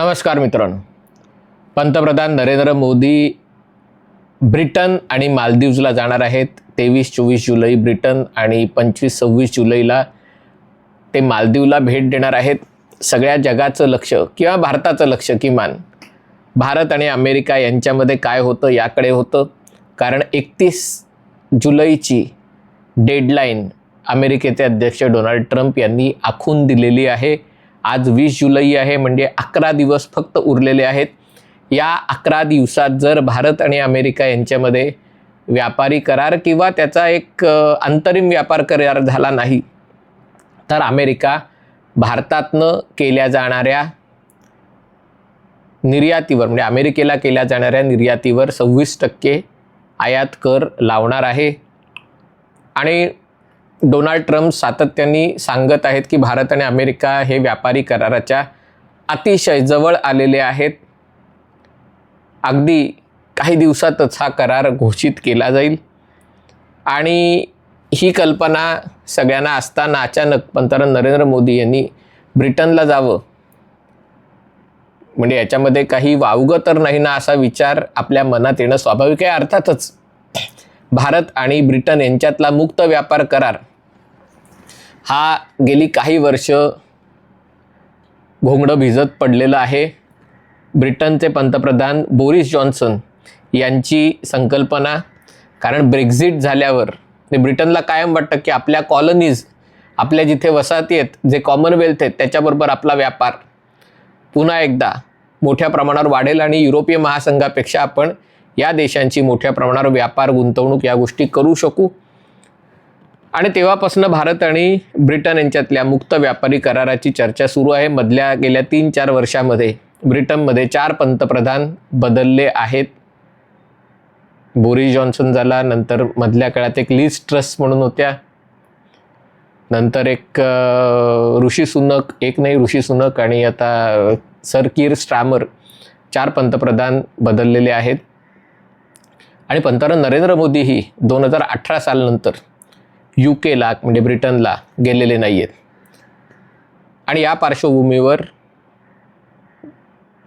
नमस्कार मित्रांनो. पंतप्रधान नरेंद्र मोदी ब्रिटन आणि मालदीवजला जाणार आहेत. तेवीस चोवीस जुलै ब्रिटन आणि पंचवीस सव्वीस जुलैला ते मालदीवला भेट देणार आहेत. सगळ्या जगाचं लक्ष किंवा भारताचं लक्ष किमान भारत आणि अमेरिका यांच्यामध्ये काय होतं याकडे होतं. कारण एकतीस जुलैची डेडलाईन अमेरिकेचे अध्यक्ष डोनाल्ड ट्रम्प यांनी आखून दिलेली आहे. आज वीस जुलै आहे म्हणजे अकरा दिवस फक्त उरलेले आहेत. या अकरा दिवसात जर भारत आणि अमेरिका यांच्यामध्ये व्यापारी करार किंवा त्याचा एक अंतरिम व्यापार करार झाला नाही तर अमेरिका भारतातनं केल्या जाणाऱ्या निर्यातीवर म्हणजे अमेरिकेला केल्या जाणाऱ्या निर्यातीवर सव्वीस टक्के आयात कर लावणार आहे. आणि डोनाल्ड ट्रम्प सातत्याने सांगत आहेत की भारत आणि अमेरिका हे व्यापारी कराराच्या अतिशय जवळ आलेले आहेत. अगदी काही दिवसातच हा करार घोषित केला जाईल. आणि ही कल्पना सगळ्यांना असताना अचानक पंतप्रधान नरेंद्र मोदी यांनी ब्रिटनला जावं. म्हणजे याच्यामध्ये काही वावगं तर नाही ना असा विचार आपल्या मनात येणं स्वाभाविक आहे. अर्थातच भारत आणि ब्रिटन यांच्यातला मुक्त व्यापार करार हा गेली काही वर्ष घोंगडं भिजत पडलेलं आहे. ब्रिटनचे पंतप्रधान बोरिस जॉन्सन यांची संकल्पना कारण ब्रेक्झिट झाल्यावर म्हणजे ब्रिटनला कायम वाटतं की आपल्या कॉलनीज आपल्या जिथे वसाहती आहेत जे कॉमनवेल्थ आहेत त्याच्याबरोबर आपला व्यापार. पुन्हा एकदा मोठ्या प्रमाणावर वाढेल आणि युरोपीय महासंघापेक्षा आपण या देशांची मोठ्या प्रमाणावर व्यापार गुंतवणूक या गोष्टी करू शकू. आणि तेव्हापासून भारत आणि ब्रिटन यांच्यातल्या मुक्त व्यापारी कराराची चर्चा सुरू आहे. मधल्या गेल्या तीन चार वर्षामध्ये ब्रिटनमध्ये चार पंतप्रधान बदलले आहेत. बोरिस जॉन्सन झाला नंतर मधल्या काळात एक लिज ट्रस्ट म्हणून होत्या. नंतर एक ऋषी सुनक एक नाही ऋषी सुनक आणि आता सर कीर स्ट्रामर चार पंतप्रधान बदललेले आहेत. आणि पंतप्रधान नरेंद्र मोदीही दोन हजार अठरा सालनंतर यू केला म्हणजे ब्रिटनला गेलेले नाही आहेत आणि या पार्श्वभूमीवर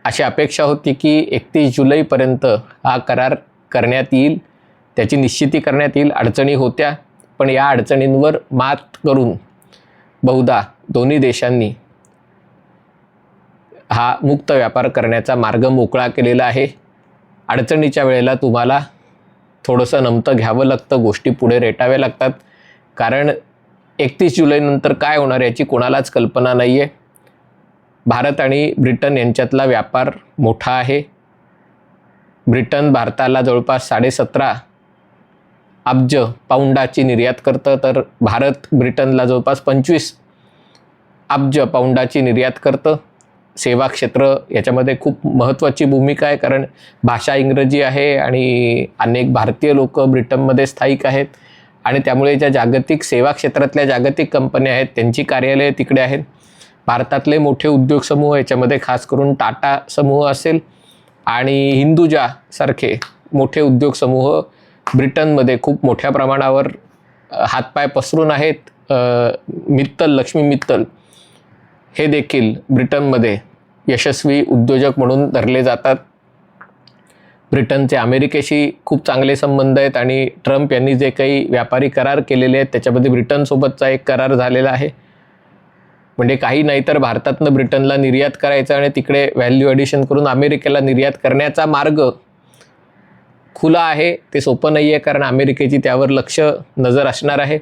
अशी अपेक्षा होती की एकतीस जुलैपर्यंत हा करार करण्यात येईल त्याची निश्चिती करण्यात येईल अडचणी होत्या पण या अडचणींवर मात करून बहुधा दोन्ही देशांनी हा मुक्त व्यापार करण्याचा मार्ग मोकळा केलेला आहे. अडचणीच्या वेळेला तुम्हाला थोडंसं नमतं घ्यावं लागतं गोष्टी पुढे रेटाव्या लागतात. कारण एकतीस जुलैनंतर काय होणार याची कोणालाच कल्पना नाही आहे भारत आणि ब्रिटन यांच्यातला व्यापार मोठा आहे. ब्रिटन भारताला जवळपास साडेसतरा अब्ज पाऊंडाची निर्यात करतं तर भारत ब्रिटनला जवळपास पंचवीस अब्ज पाऊंडाची निर्यात करतं. सेवा क्षेत्र याच्यामध्ये खूप महत्त्वाची भूमिका आहे कारण भाषा इंग्रजी आहे आणि अनेक भारतीय लोक ब्रिटनमध्ये स्थायिक आहेत. आणि त्यामुळे ज्या जागतिक सेवा क्षेत्रातल्या जागतिक कंपन्या आहेत त्यांची कार्यालये तिकडे आहेत. भारतातले मोठे उद्योग समूह याच्यामध्ये खास करून टाटा समूह असेल आणि हिंदुजा सारखे मोठे उद्योग समूह ब्रिटनमध्ये खूप मोठ्या प्रमाणावर हातपाय पसरून आहेत मित्तल लक्ष्मी मित्तल. हे देखील ब्रिटनमध्ये यशस्वी उद्योजक म्हणून धरले जातात. ब्रिटनचे अमेरिकेशी खूप चांगले संबंध आहेत आणि ट्रम्प यांनी जे काही व्यापारी करार केलेले आहेत त्याच्यामध्ये ब्रिटनसोबतचा एक करार झालेला आहे. म्हणजे काही नाही तर भारतातनं ब्रिटनला निर्यात करायचं आणि तिकडे व्हॅल्यू ॲडिशन करून अमेरिकेला निर्यात करण्याचा मार्ग खुला आहे ते सोपं नाही आहे कारण अमेरिकेची त्यावर लक्ष नजर असणार आहे.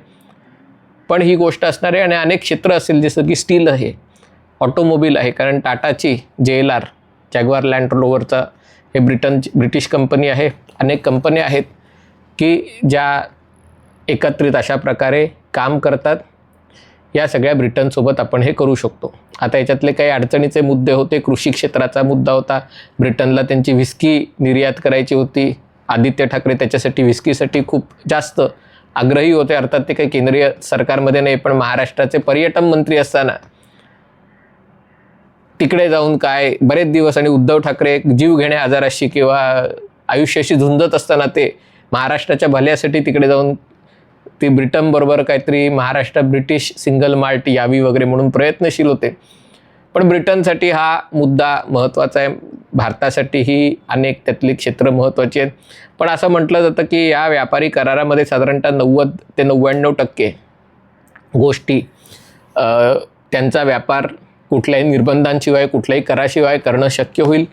पण ही गोष्ट असणार आहे आणि अनेक क्षेत्र असेल जसं की स्टील आहे ऑटोमोबाईल आहे कारण टाटाची जे एल आर जॅगवार लँड रोवरचा हे ब्रिटन ब्रिटिश कंपनी आहे. अनेक कंपन्या आहेत की ज्या एकत्रित अशा प्रकारे काम करतात. या सगळ्या ब्रिटनसोबत आपण हे करू शकतो. आता याच्यातले काही अडचणीचे मुद्दे होते. कृषी क्षेत्राचा मुद्दा होता. ब्रिटनला त्यांची व्हिस्की निर्यात करायची होती. आदित्य ठाकरे त्याच्यासाठी व्हिस्कीसाठी खूप जास्त आग्रही होते. अर्थात ते काही केंद्रीय सरकारमध्ये नाही पण महाराष्ट्राचे पर्यटन मंत्री असताना तिकडे जाऊन काय बरेच दिवस आणि उद्धव ठाकरे जीव घेण्या आजाराशी किंवा आयुष्याशी झुंजत असताना ते महाराष्ट्राच्या भल्यासाठी तिकडे जाऊन ती ब्रिटनबरोबर काहीतरी महाराष्ट्र ब्रिटिश सिंगल मार्ट यावी वगैरे म्हणून प्रयत्नशील होते. पण ब्रिटनसाठी हा मुद्दा महत्त्वाचा आहे. भारतासाठीही अनेक त्यातली क्षेत्र महत्त्वाची आहेत. पण असं म्हटलं जातं की या व्यापारी करारामध्ये साधारणतः नव्वद ते नव्याण्णव टक्के गोष्टी त्यांचा व्यापार कुठल्याही निर्बंधांशिवाय कुठल्याही कराशिवाय करणं शक्य होईल.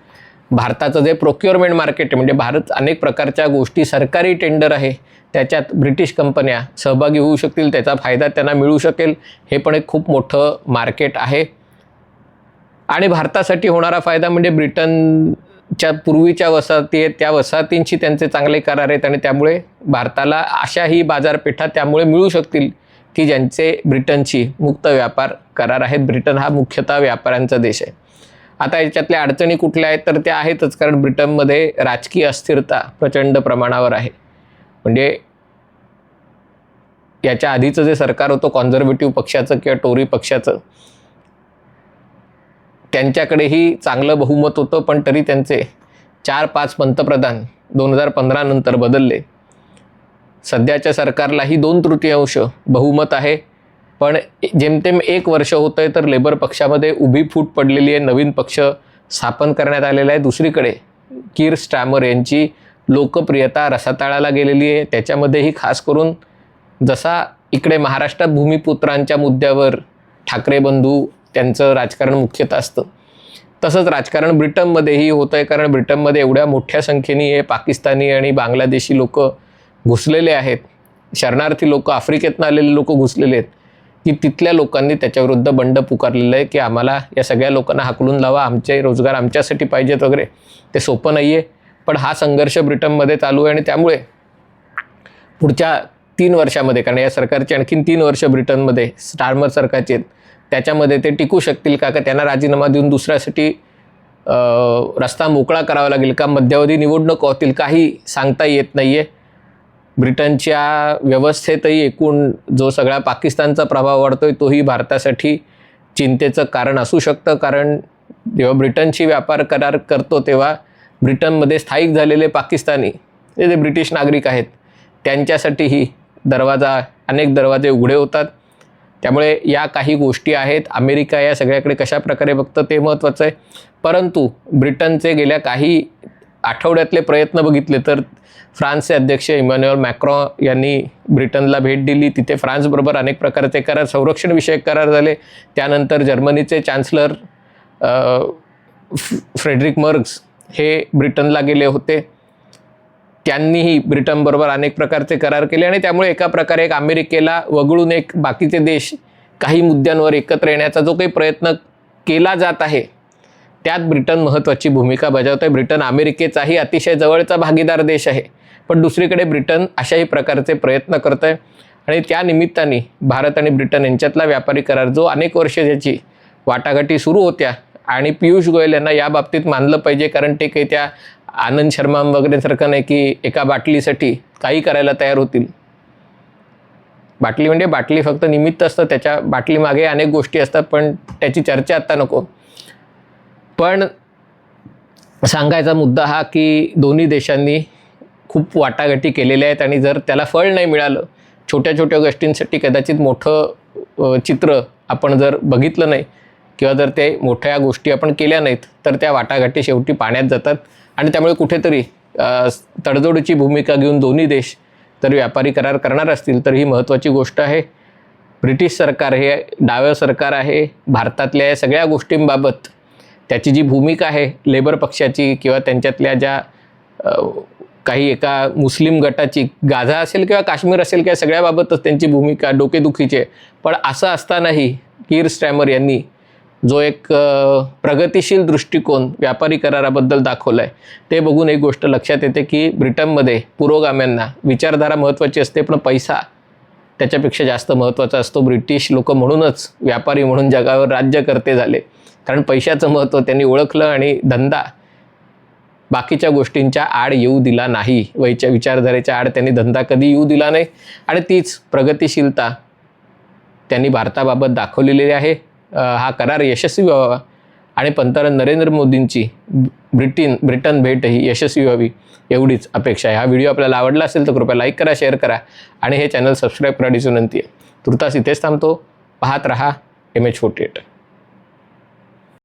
भारताचं जे प्रोक्युअरमेंट मार्केट आहे म्हणजे भारत अनेक प्रकारच्या गोष्टी सरकारी टेंडर आहे त्याच्यात ब्रिटिश कंपन्या सहभागी होऊ शकतील त्याचा फायदा त्यांना मिळू शकेल हे पण एक खूप मोठं मार्केट आहे. आणि भारतासाठी होणारा फायदा म्हणजे ब्रिटनच्या पूर्वीच्या वसाहती आहेत त्या वसाहतींशी त्यांचे चांगले करार आहेत आणि त्यामुळे भारताला अशाही बाजारपेठा त्यामुळे मिळू शकतील. की ज्यांचे ब्रिटनशी मुक्त व्यापार करार आहेत. ब्रिटन हा मुख्यतः व्यापाऱ्यांचा देश आहे. आता याच्यातल्या अडचणी कुठल्या आहेत? तर त्या आहेतच कारण ब्रिटनमध्ये राजकीय अस्थिरता प्रचंड प्रमाणावर आहे. म्हणजे याच्या आधीचं जे सरकार होतं कॉन्झर्वेटिव्ह पक्षाचं किंवा टोरी पक्षाचं त्यांच्याकडेही चांगलं बहुमत होतं पण तरी त्यांचे चार पाच पंतप्रधान दोन हजार पंधरा नंतर बदलले. सध्याच्या सरकारलाही दोन तृतीयांश बहुमत आहे. पण जेमतेम एक वर्ष होतं आहे तर लेबर पक्षामध्ये उभी फूट पडलेली आहे. नवीन पक्ष स्थापन करण्यात आलेला आहे. दुसरीकडे कीर स्टॅमर यांची लोकप्रियता रसातळाला गेलेली आहे. त्याच्यामध्येही खास करून जसा इकडे महाराष्ट्रात भूमिपुत्रांच्या मुद्द्यावर ठाकरे बंधू त्यांचं राजकारण मुख्यतः असतं तसंच राजकारण ब्रिटनमध्येही होतं आहे कारण ब्रिटनमध्ये एवढ्या मोठ्या संख्येने हे पाकिस्तानी आणि बांगलादेशी लोक घुसलेले आहेत. शरणार्थी लोक आफ्रिकेतनं आलेले लोक घुसलेले आहेत. की तिथल्या लोकांनी त्याच्याविरुद्ध बंड पुकारलेलं आहे की आम्हाला या सगळ्या लोकांना हाकलून लावा आमचे रोजगार आमच्यासाठी पाहिजेत वगैरे. ते सोपं नाही आहे पण हा संघर्ष ब्रिटनमध्ये चालू आहे आणि त्यामुळे पुढच्या तीन वर्षामध्ये कारण या सरकारचे आणखीन तीन वर्ष ब्रिटनमध्ये स्टार्मर सरकारचे आहेत त्याच्यामध्ये ते टिकू शकतील का? का त्यांना राजीनामा देऊन दुसऱ्यासाठी रस्ता मोकळा करावा लागेल का? मध्यावधी निवडणूक होतील काही सांगता येत नाही आहे ब्रिटनच्या व्यवस्थेतही एकूण जो सगळा पाकिस्तानचा प्रभाव वाढतोय तोही भारतासाठी चिंतेचं कारण असू शकतं. कारण जेव्हा ब्रिटनशी व्यापार करार करतो तेव्हा ब्रिटनमध्ये स्थायिक झालेले पाकिस्तानी जे जे ब्रिटिश नागरिक आहेत त्यांच्यासाठीही दरवाजा अनेक दरवाजे उघडे होतात. त्यामुळे या काही गोष्टी आहेत. अमेरिका या सगळ्याकडे कशा प्रकारे बघतं ते महत्त्वाचं आहे. परंतु ब्रिटनचे गेल्या काही आठवड्यातले प्रयत्न बघितले तर फ्रान्सचे अध्यक्ष इमॅन्युअल मॅक्रॉ यांनी ब्रिटनला भेट दिली. तिथे फ्रान्सबरोबर अनेक प्रकारचे करार संरक्षणविषयक करार झाले. त्यानंतर जर्मनीचे चान्सलर फ- फ्रेडरिक मर्क्स हे ब्रिटनला गेले होते. त्यांनीही ब्रिटनबरोबर अनेक प्रकारचे करार केले आणि त्यामुळे एका प्रकारे एक अमेरिकेला वगळून एक बाकीचे देश काही मुद्द्यांवर एकत्र येण्याचा जो काही प्रयत्न केला जात आहे त्यात ब्रिटन महत्त्वाची भूमिका बजावत आहे ब्रिटन अमेरिकेचाही अतिशय जवळचा भागीदार देश आहे. पण दुसरीकडे ब्रिटन अशाही प्रकारचे प्रयत्न करत आहे आणि त्या निमित्ताने भारत आणि ब्रिटन यांच्यातला व्यापारी करार जो अनेक वर्ष ज्याची वाटाघाटी सुरू होत्या आणि पियुष गोयल यांना या बाबतीत मानलं पाहिजे कारण ते काही त्या आनंद शर्मा वगैरेसारखं नाही की एका बाटलीसाठी काही करायला तयार होतील. बाटली म्हणजे बाटली फक्त निमित्त असतं त्याच्या बाटलीमागे अनेक गोष्टी असतात पण त्याची चर्चा आत्ता नको. पण सांगायचा मुद्दा हा की दोन्ही देशांनी खूप वाटाघाटी केलेल्या आहेत आणि जर त्याला फळ नाही मिळालं छोट्या छोट्या गोष्टींसाठी कदाचित मोठं चित्र आपण जर बघितलं नाही किंवा जर ते मोठ्या गोष्टी आपण केल्या नाहीत तर त्या वाटाघाटी शेवटी पाण्यात जातात. आणि त्यामुळे कुठेतरी तडजोडीची भूमिका घेऊन दोन्ही देश जर व्यापारी करार करणार असतील तर ही महत्त्वाची गोष्ट आहे. ब्रिटिश सरकार हे डाव्या सरकार आहे भारतातल्या या सगळ्या गोष्टींबाबत त्याची जी भूमिका आहे लेबर पक्षाची किंवा त्यांच्यातल्या ज्या काही एका मुस्लिम गटाची गाझा असेल किंवा काश्मीर असेल किंवा सगळ्याबाबतच त्यांची भूमिका डोकेदुखीची आहे. पण असं असतानाही कीर स्टॅमर यांनी जो एक प्रगतीशील प्रगतिशील दृष्टिकोन व्यापारी कराराबद्दल दाखवला आहे ते बघून एक गोष्ट लक्षात येते की ब्रिटनमध्ये पुरोगाम्यांना विचारधारा महत्त्वाची असते पण पैसा त्याच्यापेक्षा जास्त महत्त्वाचा असतो. ब्रिटिश लोक म्हणूनच व्यापारी म्हणून जगावर राज्यकर्ते झाले. कारण पैशाचं महत्त्व त्यांनी ओळखलं आणि धंदा बाकीच्या गोष्टींच्या आड येऊ दिला नाही. वैच्या विचारधारेच्या आड त्यांनी धंदा कधी येऊ दिला नाही. आणि तीच प्रगतिशीलता त्यांनी भारताबाबत दाखवलेली आहे. हा करार यशस्वी व्हावा. आणि पंतप्रधान नरेंद्र मोदींची ब्रिटन ब्रिटन भेट ही यशस्वी व्हावी एवढीच अपेक्षा आहे. हा व्हिडिओ आपल्याला आवडला असेल तर कृपया लाईक करा शेअर करा आणि हे चॅनल सबस्क्राईब करण्याची विनंती आहे. तुर्तास इथेच थांबतो. पाहत रहा एम एच फोर्टी एट.